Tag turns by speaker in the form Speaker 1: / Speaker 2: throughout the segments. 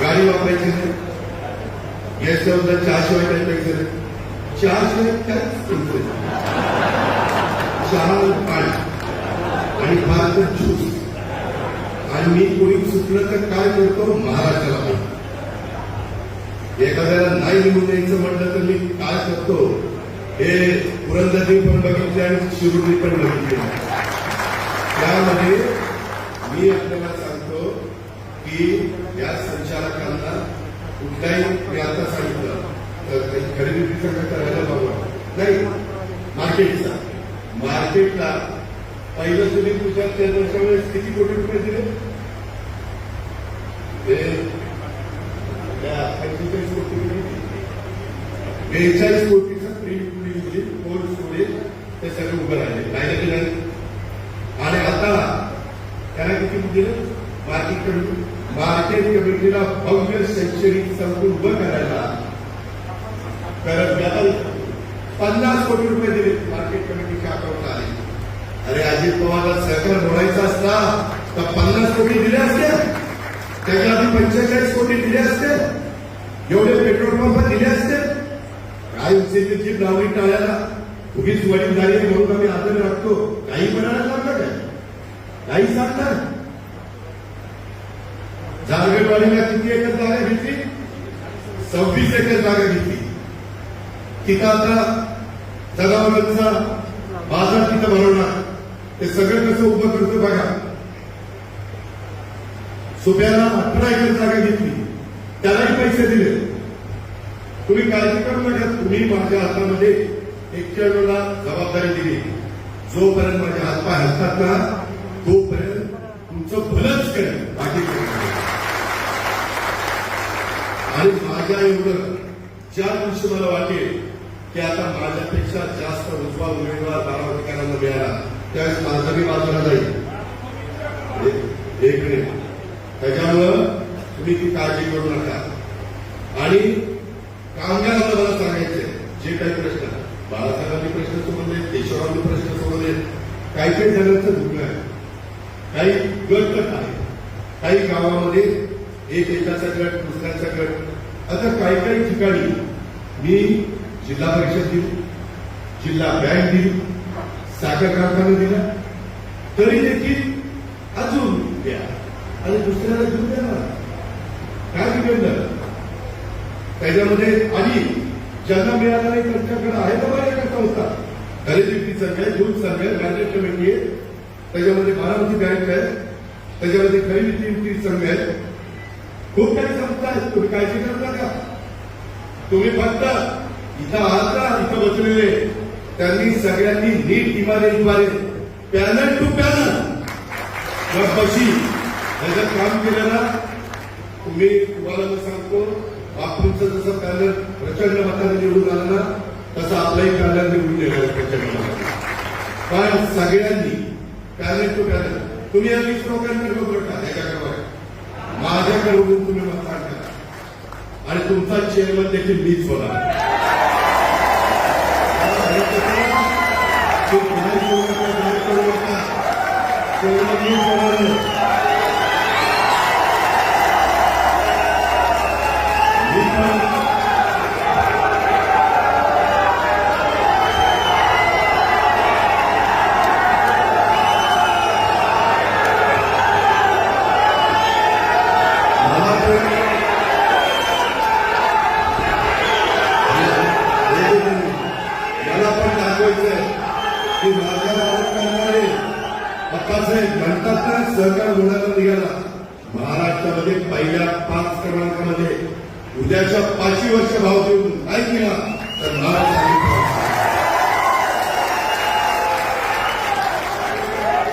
Speaker 1: गाडी वापरायची नाही गॅस लावून चहाशिवाय काही पैसे नाही चहाशिवाय काहीच नाही. चहा पाणी आणि फार तर ज्यूस आणि मी कोणी चुकलं तर काय करतो? महाराष्ट्राला एखाद्याला नाही लिहून द्यायचं म्हटलं तर मी काय करतो? हे पुरंदरनी पण बघितले आणि शिरुडी पण बघितले. त्यामध्ये मी आपल्याला की या संचालकांना कुठलाही मी आता सांगितलं. तर काही खरेदी विक्रीचा करायला बाबा नाही. मार्केटचा. मार्केटला पहिलं तुम्ही तुझ्या त्या वर्षा वेळेस किती कोटी रुपये दिले? ते पंचेचाळीस कोटी बेचाळीस कोटी. मार्केट कमिटीला भव्य शैक्षणिक संकुल उभं करायला तर पन्नास कोटी रुपये दिले मार्केट कमिटीच्या अकाउंटला आले. अरे अजित पवारला सहकार मोडायचा असता, तर पन्नास कोटी दिले आधी पंचेचाळीस कोटी दिले असते. एवढे पेट्रोल पंप दिले असते. काय उचलची नावरी टाळायला. उगीच वडीलधारी म्हणून आम्ही आदर राखतो. काही म्हणायला लागलं काय? काही सांगणार? जारगडवाडीला किती एकर जागा घेतली? सव्वीस एकर जागा घेतली. तिथं आता जनावरांचा बाजार तिथं भरवणार. ते सगळं कसं उभं करतो बघा. सुप्याला अठरा एकर जागा घेतली. त्यालाही पैसे दिले. तुम्ही काळजी करू नका. तुम्ही माझ्या हातामध्ये एक्क्याण्णवला जबाबदारी दिली. जोपर्यंत माझे हातपाय हलतात ना तोपर्यंत तुमचं भलंच करेल बाकी काही नाही. आणि माझ्या एवढं. ज्या दिवशी मला वाटेल की आता माझ्यापेक्षा जास्त उजवा उमेदवार बारामतीकरांना मिळाला त्यावेळेस माझा मी बाजूला जाईल. एक- मिनिट. त्याच्यामुळं तुम्ही ती काळजी करू नका. आणि कामगारांना मला सांगायचंय जे काही प्रश्न बाळासाहेबांनी प्रश्न सोडवले केशवरावांनी प्रश्न सोडवले. काही काही जणांचं दुःख आहे. काही गट गट आहे काही गावामध्ये एक एकाचा गट दुसऱ्याचा गट आता काही काही ठिकाणी मी जिल्हा परिषद दिली जिल्हा बँक दिली साखर कारखाना दिला तरी देखील अजून द्या आणि दुसऱ्याला देऊ द्या काय बिघडलं त्याच्यामध्ये आणि ज्यांना मिळाला नाही त्यांच्याकडे आहे तर बरं का संस्था? खरेदी विक्री संघ आहे दूध संघ आहे मॅनेज कमिटी आहे त्याच्यामध्ये बारामती बँक आहे. त्याच्यामध्ये खरेदी विक्री संघ आहे खूप काही संस्था आहेत तुम्ही काळजी करू नका तुम्ही फक्त इथं आहात ना इथं बसलेले. त्यांनी सगळ्यांनी नीट इमारत पॅनल टू पॅनल. बशी. त्याचं काम केलं ना? तुम्ही तुम्हाला मी सांगतो आपणचं जसं पॅनल प्रचंड मताने निवडून आलं ना तसं आपलंही पॅनल निवडून गेलं प्रचंड. मताने पण सगळ्यांनी पॅनल टू पॅनल. तुम्ही या वीस लोकांकडे बघू नका माझ्याकडे बघून तुम्ही मतदान करा आणि तुमचा चेअरमन देखील मीच होणार. की अप्पासाहेब म्हणतात ना सहकार होण्याचा निघाला. महाराष्ट्रामध्ये पहिल्या पाच क्रमांकामध्ये. उद्याच्या पाचवी वर्ष भाव देऊन नाही केला? तर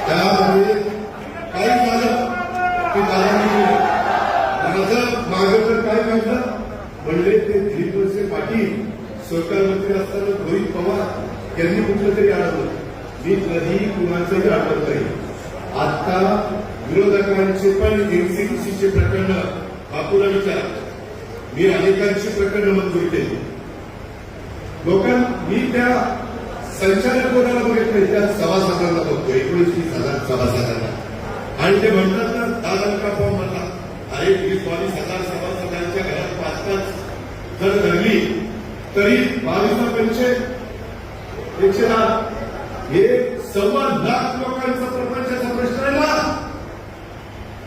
Speaker 1: त्यामध्ये काही झालं? ते दादांनी माझं मागं तर काय म्हटलं म्हणले ते दिलीप वळसे पाटील सहकार मंत्री असताना रोहित पवार यांनी कुठलं तरी अडवलं मी कधीही कुणाचंही अडवत नाही. आता विरोधकांचे पण एनसीसीचे प्रकरण बापूला विचार. मी अनेकांची प्रकरण मंजूर केली लोकांना मी त्या संचालक कोणाला बघितलं त्या सभासदांना बघतो एकोणीस वीस हजार सभासदांना. आणि ते म्हणतात ना दहा हो लाख फॉर्म म्हणला अरे वीस बावीस हजार सभासदांच्या घरात पाच सभासद जर धरली तरी बावीस पंचे एकशे दहा हे सव्वा लाख लोकांचा प्रपंचाचा प्रश्न आहे ना.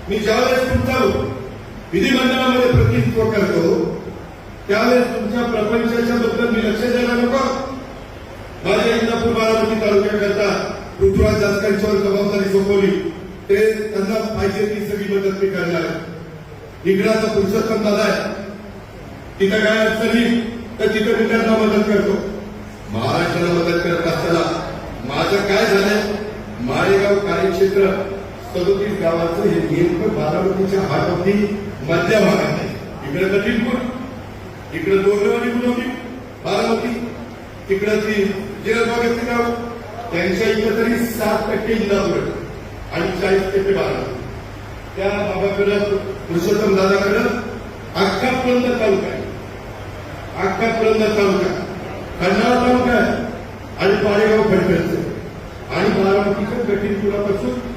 Speaker 1: मी ज्यावेळेस तुमचा विधिमंडळामध्ये प्रतिनिधित्व करतो त्यावेळेस तुमच्या प्रपंचाच्या बद्दल मी लक्ष द्यायला नको. माझ्या इंदापूर बारामती तालुक्याकरता पृथ्वीराज जास्तकांच्यावर जबाबदारी सोपवली. ते त्यांना पाहिजे ती सगळी मदत मी करणार आहे. इकडाचा पुरुषोत्तम दादा आहे. तिथं काय अडचणी तर तिथं मी त्यांना मदत करतो. महाराष्ट्राला मदत करत असताना आता काय झालंय? माळेगाव कार्यक्षेत्र सदोतीस गावाचं हे नेमकं बारामतीच्या हातवरती मधल्या भागात आहे. इकडे कठीणपूर इकडे दोरगावली होती बारामती तिकडं ती जिरबागातली गाव त्यांच्या इकडे तरी सात टक्के इंदापूर आणि चाळीस टक्के बारामती. त्या बाबाकडं पुरुषोत्तम दादाकडं अख्खा पुरंदर तालुका आहे. अख्खा पुरंदर तालुका खंडाळा तालुका आहे आणि पाडेगाव खडकरचं आणि बारामतीच्या कठीणपुरापासून